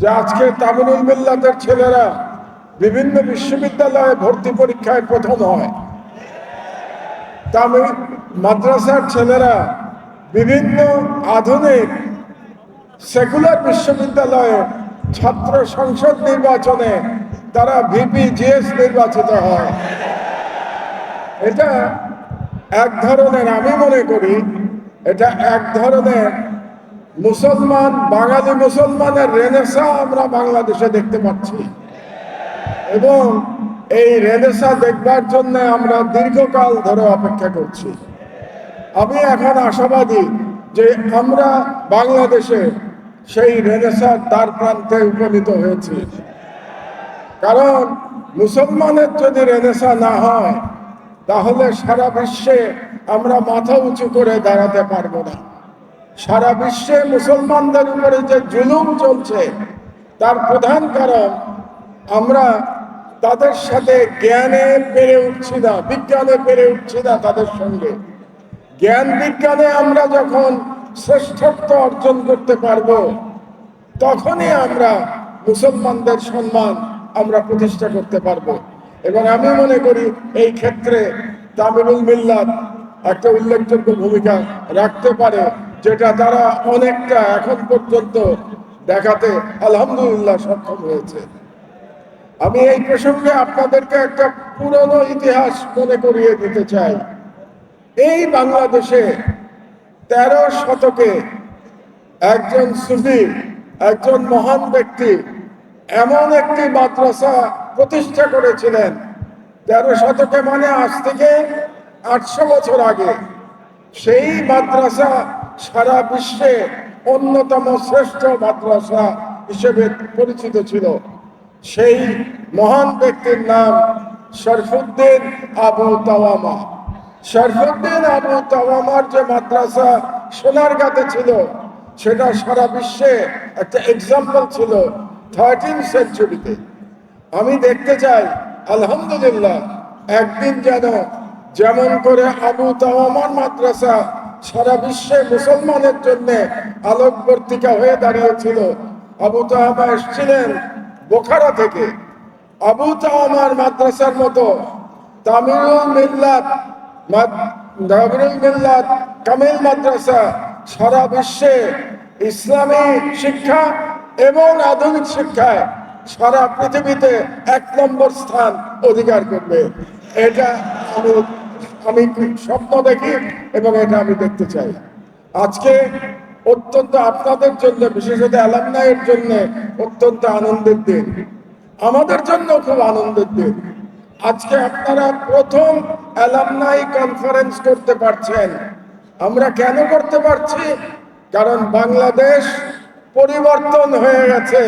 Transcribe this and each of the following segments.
যে আজকে তামিলুল মিল্লাতের ছেলেরা বিভিন্ন বিশ্ববিদ্যালয়ে ভর্তি পরীক্ষায় প্রথম হয়। তামিল মাদ্রাসার ছেলেরা বিভিন্ন আধুনিক সেকুলার বিশ্ববিদ্যালয়ে ছাত্র সংসদ নির্বাচনে তারা ভিপি জিএস নির্বাচিত হয়। এটা এক ধরনের, আমি মনে করি, এটা এক ধরনের মুসলমান, বাঙালি মুসলমানের রেনেসা আমরা বাংলাদেশে দেখতে পাচ্ছি। এবং এই রেনেসা দেখবার জন্য আমরা দীর্ঘকাল ধরে অপেক্ষা করছি। আমি এখন আশাবাদী যে আমরা বাংলাদেশে সেই রেনেসার দ্বার প্রান্তে উপনীত হয়েছি। কারণ মুসলমানের যদি রেনেসা না হয়, তাহলে সারা বিশ্বে আমরা মাথা উঁচু করে দাঁড়াতে পারব না। সারা বিশ্বে মুসলমানদের উপরে যে জুলুম চলছে, তার প্রধান কারণ আমরা তাদের সাথে জ্ঞানে পেরে উঠছি না, বিজ্ঞানে পেরে উঠছি না তাদের সঙ্গে। জ্ঞান বিজ্ঞানে আমরা যখন শ্রেষ্ঠত্ব অর্জন করতে পারব, তখনই আমরা মুসলমানদের সম্মান আমরা প্রতিষ্ঠা করতে পারব। এবং আমি মনে করি এই ক্ষেত্রে তামিলুল মিল্লাত একটা উল্লেখযোগ্য ভূমিকা রাখতে পারে। যেটা তারা অনেকটা এখন পর্যন্ত দেখাতে আলহামদুলিল্লাহ সক্ষম হয়েছে। আমি এই প্রসঙ্গে আপনাদেরকে একটা পুরনো ইতিহাস মনে করিয়ে দিতে চাই। এই বাংলাদেশে তেরো শতকে একজন সুফি, একজন মহান ব্যক্তি এমন একটি মাদ্রাসা প্রতিষ্ঠা করেছিলেন। তেরো শতকে মানে আজ থেকে আটশো বছর আগে। সেই মাদ্রাসা সারা বিশ্বে অন্যতম শ্রেষ্ঠ মাদ্রাসা হিসেবে পরিচিত ছিল। সেই মহান ব্যক্তির নাম শরফুদ্দিন আবু তাওয়ামা। শরফুদ্দিন আবু তাওয়ামার যে মাদ্রাসা সোনারগাঁতে ছিল, সেটা সারা বিশ্বে একটা এক্সাম্পল ছিল থার্টিন সেঞ্চুরিতে আমি দেখতে চাই, আলহামদুলিল্লাহ, একদিন যেন যেমন করে আবু তাওয়ামার মাদ্রাসা সারা বিশ্বে মুসলমানের জন্য আলোকবর্তিকা হয়ে দাঁড়িয়েছিল। আবু তাওয়ামা এসছিলেন বোখারা থেকে। আবু তাওয়ামার মাদ্রাসার মতো তামিলুল মিল্লাত তামিলুল মিল্লাত কামিল মাদ্রাসা সারা বিশ্বে ইসলামী শিক্ষা এবং আধুনিক শিক্ষায় সারা পৃথিবীতে এক নম্বর স্থান অধিকার করবে। এটা আমি আমি স্বপ্ন দেখি এবং এটা আমি দেখতে চাই। আজকে অত্যন্ত আপনাদের জন্য বিশেষত অ্যালামনাইয়ের জন্য অত্যন্ত আনন্দের দিন। আমাদের জন্য খুব আনন্দের দিন। আজকে আপনারা প্রথম অ্যালামনাই কনফারেন্স করতে পারছেন। আমরা কেন করতে পারছি? কারণ বাংলাদেশ পরিবর্তন হয়ে গেছে।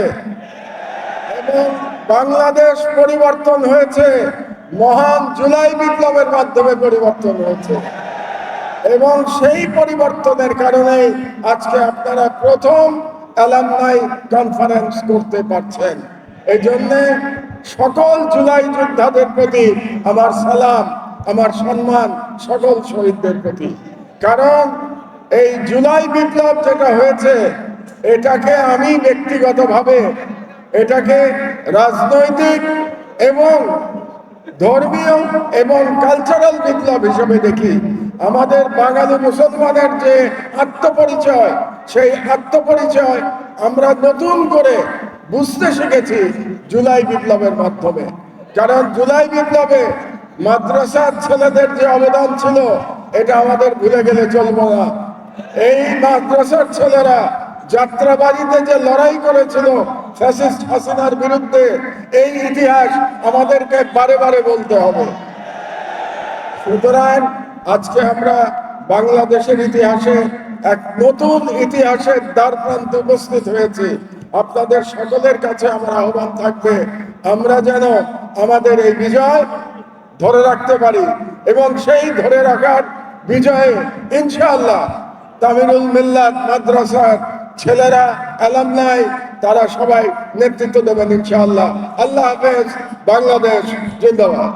এবং বাংলাদেশ পরিবর্তন হয়েছে। মহান জুলাই বিপ্লবের মাধ্যমে পরিবর্তন হয়েছে। এবং সেই পরিবর্তনের কারণে আজকে আপনারা প্রথম অ্যালামনাই কনফারেন্স করতে পারছেন। এই জন্যে সকল জুলাই যোদ্ধাদের প্রতি আমার সালাম, আমার সম্মান সকল শহীদদের প্রতি। কারণ এই জুলাই বিপ্লব যেটা হয়েছে, এটাকে আমি ব্যক্তিগতভাবে, এটাকে রাজনৈতিক এবং ধর্মীয় এবং কালচারাল বিপ্লব হিসেবে দেখি, আমাদের বাঙালি মুসলমানের যে আত্মপরিচয়, সেই আত্মপরিচয় আমরা নতুন করে বুঝতে শিখেছি জুলাই বিপ্লবের মাধ্যমে। কারণ জুলাই বিপ্লবে মাদ্রাসার ছেলেদের যে অবদান ছিল, এটা আমাদের ভুলে গেলে চলবো না। এই মাদ্রাসার ছেলেরা যাত্রাবাড়িতে যে লড়াই করেছিল ফ্যাসিস্ট হাসিনার বিরুদ্ধে এই ইতিহাস আমাদেরকে বারে বারে বলতে হবে। সুতরাং আজকে আমরা বাংলাদেশের ইতিহাসে এক নতুন ইতিহাসের দ্বার প্রান্তে উপস্থিত হয়েছি। আপনাদের সকলের কাছে আমার আহ্বান থাকবে, আমরা যেন আমাদের এই বিজয় ধরে রাখতে পারি এবং সেই ধরে রাখার বিজয়ে ইনশাআল্লাহ তামিরুল মিল্লাত মাদ্রাসার ছেলেরা অ্যালামনাই তারা সবাই নেতৃত্ব দেবেন ইনশাআল্লাহ। আল্লাহ হাফেজ বাংলাদেশ জিন্দাবাদ।